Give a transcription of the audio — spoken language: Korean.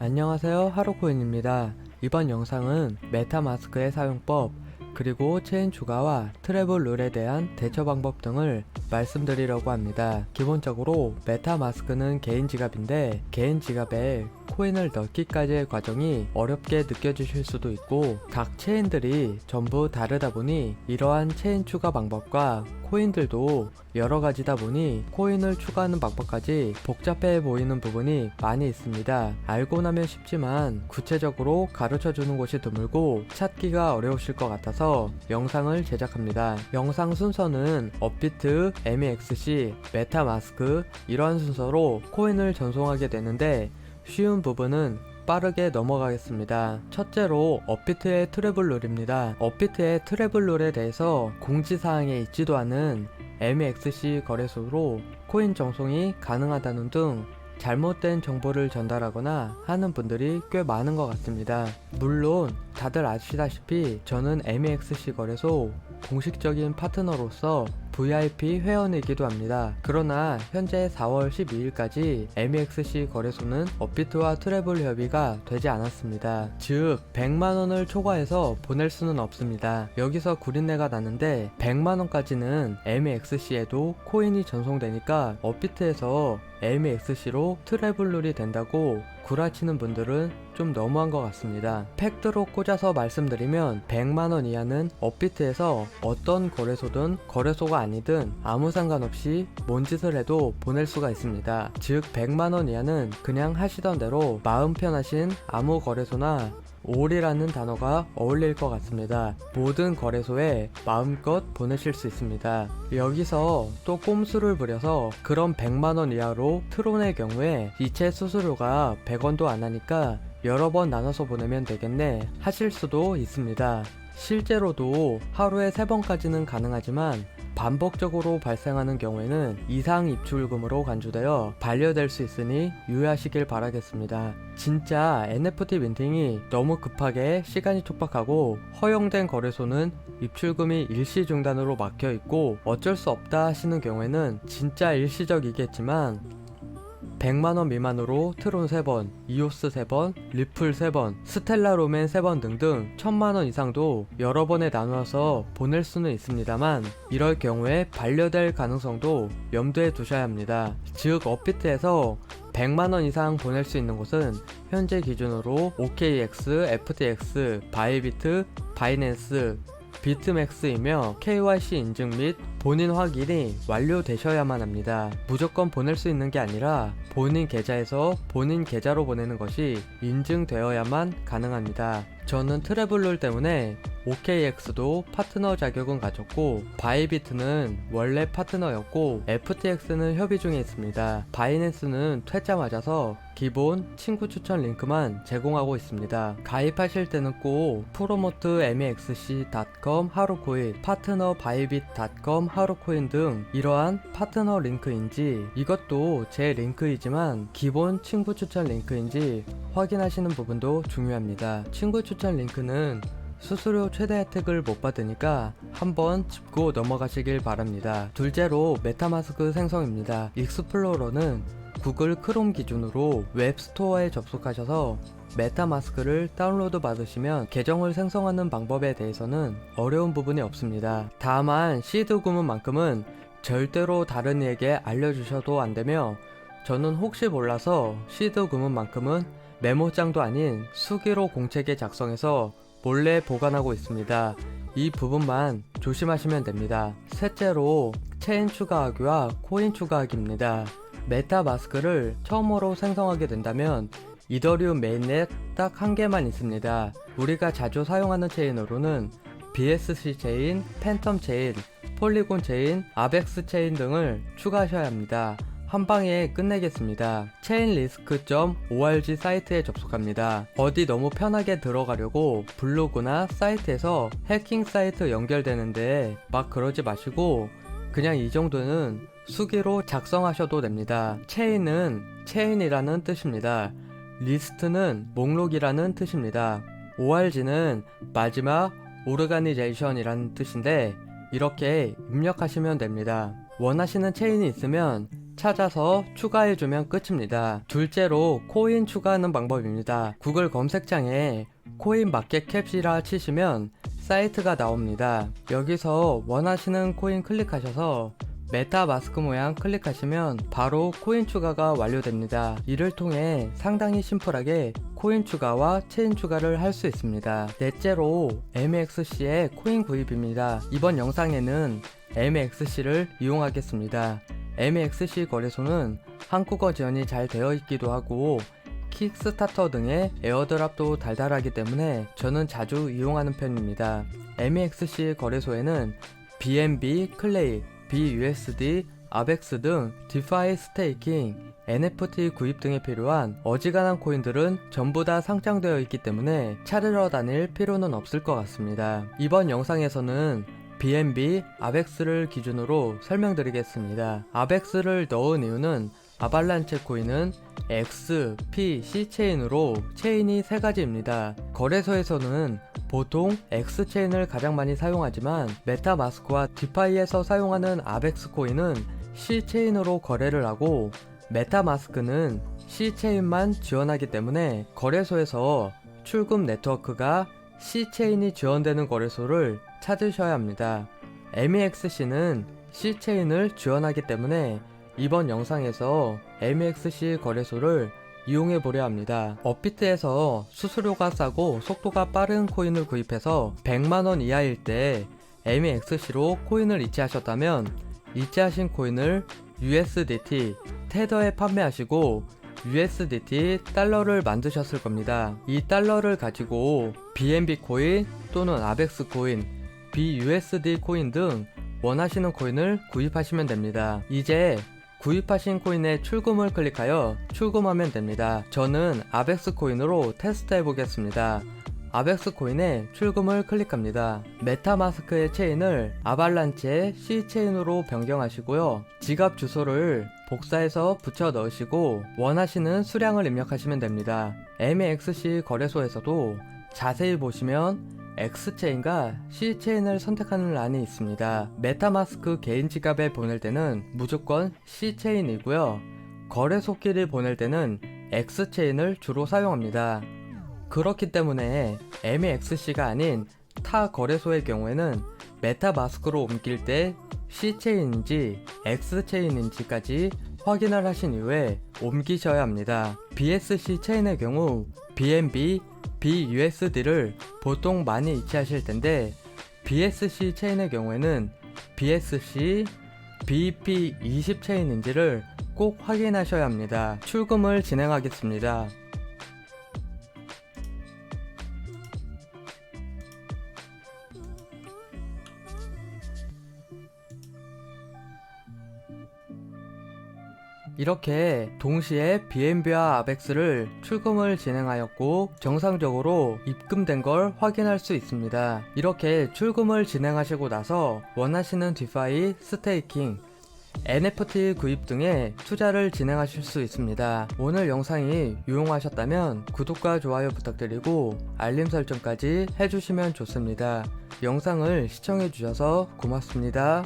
안녕하세요 하루코인입니다. 이번 영상은 메타마스크의 사용법 그리고 체인 추가와 트래블 룰에 대한 대처 방법 등을 말씀드리려고 합니다. 기본적으로 메타마스크는 개인 지갑인데 개인 지갑에 코인을 넣기까지의 과정이 어렵게 느껴지실 수도 있고 각 체인들이 전부 다르다 보니 이러한 체인 추가 방법과 코인들도 여러 가지다 보니 코인을 추가하는 방법까지 복잡해 보이는 부분이 많이 있습니다. 알고 나면 쉽지만 구체적으로 가르쳐 주는 곳이 드물고 찾기가 어려우실 것 같아서 영상을 제작합니다. 영상 순서는 업비트, MEXC, 메타마스크 이러한 순서로 코인을 전송하게 되는데 쉬운 부분은 빠르게 넘어가겠습니다. 첫째로 업비트의 트래블 룰입니다. 업비트의 트래블 룰에 대해서 공지사항에 있지도 않은 MEXC 거래소로 코인 정송이 가능하다는 등 잘못된 정보를 전달하거나 하는 분들이 꽤 많은 것 같습니다. 물론 다들 아시다시피 저는 MEXC 거래소 공식적인 파트너로서 VIP 회원이기도 합니다. 그러나 현재 4월 12일까지 MEXC 거래소는 업비트와 트래블 협의가 되지 않았습니다. 즉 100만원을 초과해서 보낼 수는 없습니다. 여기서 구린내가 나는데 100만원까지는 MEXC에도 코인이 전송되니까 업비트에서 MEXC로 트래블 룰이 된다고 구라치는 분들은 좀 너무한 것 같습니다. 팩트로 꽂아서 말씀드리면 100만원 이하는 업비트에서 어떤 거래소든 거래소가 아니든 아무 상관없이 뭔 짓을 해도 보낼 수가 있습니다. 즉 100만원 이하는 그냥 하시던 대로 마음 편하신 아무 거래소나 올이라는 단어가 어울릴 것 같습니다. 모든 거래소에 마음껏 보내실 수 있습니다. 여기서 또 꼼수를 부려서 그런 100만원 이하로 트론의 경우에 이체 수수료가 100원도 안 하니까 여러 번 나눠서 보내면 되겠네 하실 수도 있습니다. 실제로도 하루에 3번까지는 가능하지만 반복적으로 발생하는 경우에는 이상 입출금으로 간주되어 반려될 수 있으니 유의하시길 바라겠습니다. 진짜 NFT 민팅이 너무 급하게 시간이 촉박하고 허용된 거래소는 입출금이 일시 중단으로 막혀 있고 어쩔 수 없다 하시는 경우에는 진짜 일시적이겠지만 100만원 미만으로 트론 3번, 이오스 3번, 리플 3번, 스텔라 로맨 3번 등등 1000만원 이상도 여러 번에 나누어서 보낼 수는 있습니다만 이럴 경우에 반려될 가능성도 염두에 두셔야 합니다. 즉 업비트에서 100만원 이상 보낼 수 있는 곳은 현재 기준으로 OKX, FTX, 바이비트, 바이낸스, 비트맥스이며 KYC 인증 및 본인 확인이 완료되셔야만 합니다. 무조건 보낼 수 있는 게 아니라 본인 계좌에서 본인 계좌로 보내는 것이 인증되어야만 가능합니다. 저는 트래블룰 때문에 OKX도 파트너 자격은 가졌고 바이비트는 원래 파트너였고 FTX는 협의 중에 있습니다. 바이낸스는 퇴짜 맞아서 기본 친구 추천 링크만 제공하고 있습니다. 가입하실 때는 꼭 프로모트 MEXC.com 하루코인, 파트너 바이빗.com 하루코인 등 이러한 파트너 링크인지 이것도 제 링크이지만 기본 친구 추천 링크인지 확인하시는 부분도 중요합니다. 친구 추천 링크는 수수료 최대 혜택을 못 받으니까 한번 짚고 넘어가시길 바랍니다. 둘째로 메타마스크 생성입니다. 익스플로러는 구글 크롬 기준으로 웹스토어에 접속하셔서 메타마스크를 다운로드 받으시면 계정을 생성하는 방법에 대해서는 어려운 부분이 없습니다. 다만 시드 구문만큼은 절대로 다른 이에게 알려주셔도 안 되며 저는 혹시 몰라서 시드 구문만큼은 메모장도 아닌 수기로 공책에 작성해서 몰래 보관하고 있습니다. 이 부분만 조심하시면 됩니다. 셋째로 체인 추가하기와 코인 추가하기입니다. 메타마스크를 처음으로 생성하게 된다면 이더리움 메인넷 딱 한 개만 있습니다. 우리가 자주 사용하는 체인으로는 BSC 체인, 팬텀 체인, 폴리곤 체인, 아벡스 체인 등을 추가하셔야 합니다. 한 방에 끝내겠습니다. chainrisk.org 사이트에 접속합니다. 어디 너무 편하게 들어가려고 블로그나 사이트에서 해킹 사이트 연결되는데 막 그러지 마시고 그냥 이 정도는 수기로 작성하셔도 됩니다. 체인은 체인이라는 뜻입니다. 리스트는 목록이라는 뜻입니다. ORG는 마지막 오르가니제이션이라는 뜻인데 이렇게 입력하시면 됩니다. 원하시는 체인이 있으면 찾아서 추가해주면 끝입니다. 둘째로 코인 추가하는 방법입니다. 구글 검색창에 코인 마켓 캡이라 치시면 사이트가 나옵니다. 여기서 원하시는 코인 클릭하셔서 메타 마스크 모양 클릭하시면 바로 코인 추가가 완료됩니다. 이를 통해 상당히 심플하게 코인 추가와 체인 추가를 할 수 있습니다. 넷째로 MXC의 코인 구입입니다. 이번 영상에는 MXC를 이용하겠습니다. MXC 거래소는 한국어 지원이 잘 되어 있기도 하고 킥스타터 등의 에어드랍도 달달하기 때문에 저는 자주 이용하는 편입니다. MEXC 거래소에는 BNB, 클레이, BUSD, 아벡스 등 디파이 스테이킹, NFT 구입 등에 필요한 어지간한 코인들은 전부 다 상장되어 있기 때문에 찾으러 다닐 필요는 없을 것 같습니다. 이번 영상에서는 BNB, 아벡스를 기준으로 설명드리겠습니다. 아벡스를 넣은 이유는 아발란체 코인은 X, P, C 체인으로 체인이 세 가지입니다. 거래소에서는 보통 X 체인을 가장 많이 사용하지만 메타마스크와 디파이에서 사용하는 아벡스 코인은 C 체인으로 거래를 하고 메타마스크는 C 체인만 지원하기 때문에 거래소에서 출금 네트워크가 C 체인이 지원되는 거래소를 찾으셔야 합니다. MEXC는 C 체인을 지원하기 때문에 이번 영상에서 MEXC 거래소를 이용해 보려 합니다. 업비트에서 수수료가 싸고 속도가 빠른 코인을 구입해서 100만원 이하일 때 MEXC로 코인을 이체하셨다면 이체하신 코인을 USDT 테더에 판매하시고 USDT 달러를 만드셨을 겁니다. 이 달러를 가지고 BNB 코인 또는 아벡스 코인, BUSD 코인 등 원하시는 코인을 구입하시면 됩니다. 이제 구입하신 코인의 출금을 클릭하여 출금하면 됩니다. 저는 아벡스 코인으로 테스트 해 보겠습니다. 아벡스 코인에 출금을 클릭합니다. 메타마스크의 체인을 아발란체의 C 체인으로 변경하시고요. 지갑 주소를 복사해서 붙여 넣으시고 원하시는 수량을 입력하시면 됩니다. MEXC 거래소에서도 자세히 보시면 X체인과 C체인을 선택하는 란이 있습니다. 메타마스크 개인 지갑에 보낼 때는 무조건 C체인이고요. 거래소끼리 보낼 때는 X체인을 주로 사용합니다. 그렇기 때문에 MEXC가 아닌 타 거래소의 경우에는 메타마스크로 옮길 때 C체인인지 X체인인지까지 확인을 하신 이후에 옮기셔야 합니다. BSC 체인의 경우 BNB, BUSD를 보통 많이 이체하실 텐데 BSC 체인의 경우에는 BSC, BP20 체인인지를 꼭 확인하셔야 합니다. 출금을 진행하겠습니다. 이렇게 동시에 BNB와 아벡스를 출금을 진행하였고 정상적으로 입금된 걸 확인할 수 있습니다. 이렇게 출금을 진행하시고 나서 원하시는 디파이, 스테이킹, NFT 구입 등의 투자를 진행하실 수 있습니다. 오늘 영상이 유용하셨다면 구독과 좋아요 부탁드리고 알림 설정까지 해주시면 좋습니다. 영상을 시청해주셔서 고맙습니다.